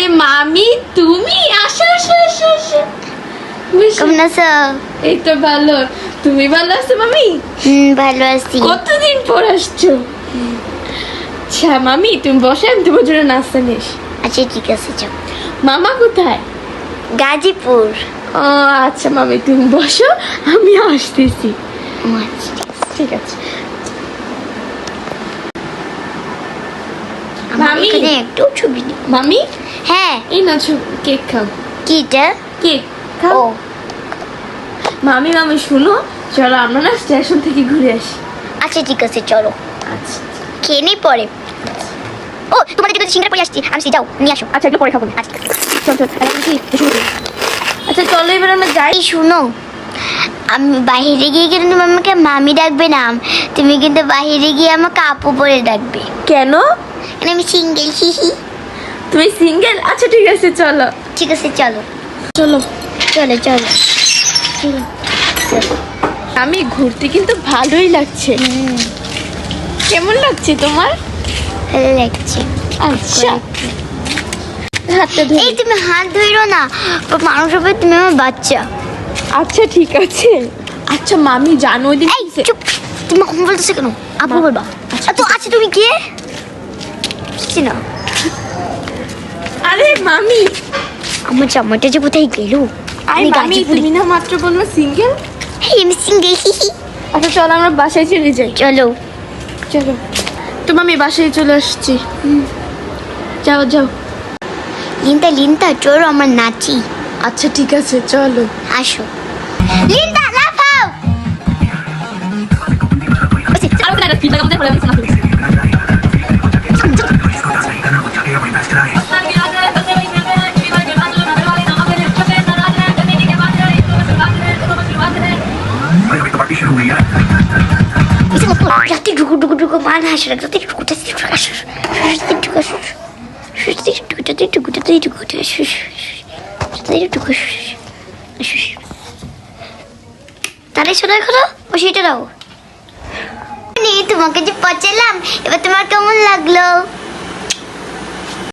মামি তুমি? আসো আসো আসো আসো। কেমন আছো? এই তো ভালো। তুমি ভালো আছো মামি? হুম ভালো আছি। কতদিন পর আসছো? আচ্ছা মামি তুমি বসে আমি তোমার জন্য নাস্তা নিয়ে আসি। আচ্ছা ঠিক আছে যাও। মামা কোথায়? গাজীপুর। ও আচ্ছা মামি তুমি বসো আমি আসতেছি। আচ্ছা ঠিক আছে। ঠিক আছে আমার মামি। একটু ছবি মামি হ্যাঁ। এই না কেক খাও। কি এটা কেক খাও। মামি মামি শুনো চলো আমরা না স্টেশন থেকে ঘুরে আসি। আচ্ছা ঠিক আছে চলো। আচ্ছা। খেয়ে নেই পরে। ও তোমাদের যদি সিঙ্গার পরে আসছি। আমি যাও নিয়ে আসো। আচ্ছা এগুলো পরে খাব। আচ্ছা চল চল। আচ্ছা চলো এবার আমরা যাই। শুনো। আমি বাইরে গিয়ে কিন্তু আমাকে মামি ডাকবে না। তুমি কিন্তু বাইরে গিয়ে আমাকে আপু বলে ডাকবে। কেন? আমি সিঙ্গেল হিহি তুমি সিঙ্গেল আচ্ছা ঠিক আছে চলো। ঠিক আছে চলো। চলো। চলো চলো। আমি ঘুরতে কিন্তু ভালোই লাগছে। কেমন লাগছে তোমার? ভালো লাগছে। আচ্ছা। হাতটা ধরে এই তুমি হাত ধরো না। মানুষ হবে তুমি আমার বাচ্চা। আচ্ছা ঠিক আছে। আচ্ছা মামি জানো ওই দিন চুপ। তুমি কখন বলতেছো কেন? আপু বলবা। তো আছে। তুমি কে? বুঝছি না? আরে মামি। আমার জামাইটা যে কোথায় গেল? আরে আমি মামি তুমি না মাত্র বলল সিঙ্গেল? হেই আমি সিঙ্গেল আচ্ছা চলো আমরা বাসায় চলে যাই। চলো। চলো। তো মামি বাসায় চলে আসছি। যাও যাও। লিন্তা লিন্তা চলো আমার নাচি আচ্ছা ঠিক আছে চলো আসো লিন্দা লাফাও চালু করে ফিটা কামতে পড়ে আমি শোনা ঢুকু ঢুকু ঢুকু হাসো একটু তাহলে শোনা করো ও সেটা দাও। তোমাকে যে পচালাম, এবার তোমার কেমন লাগল?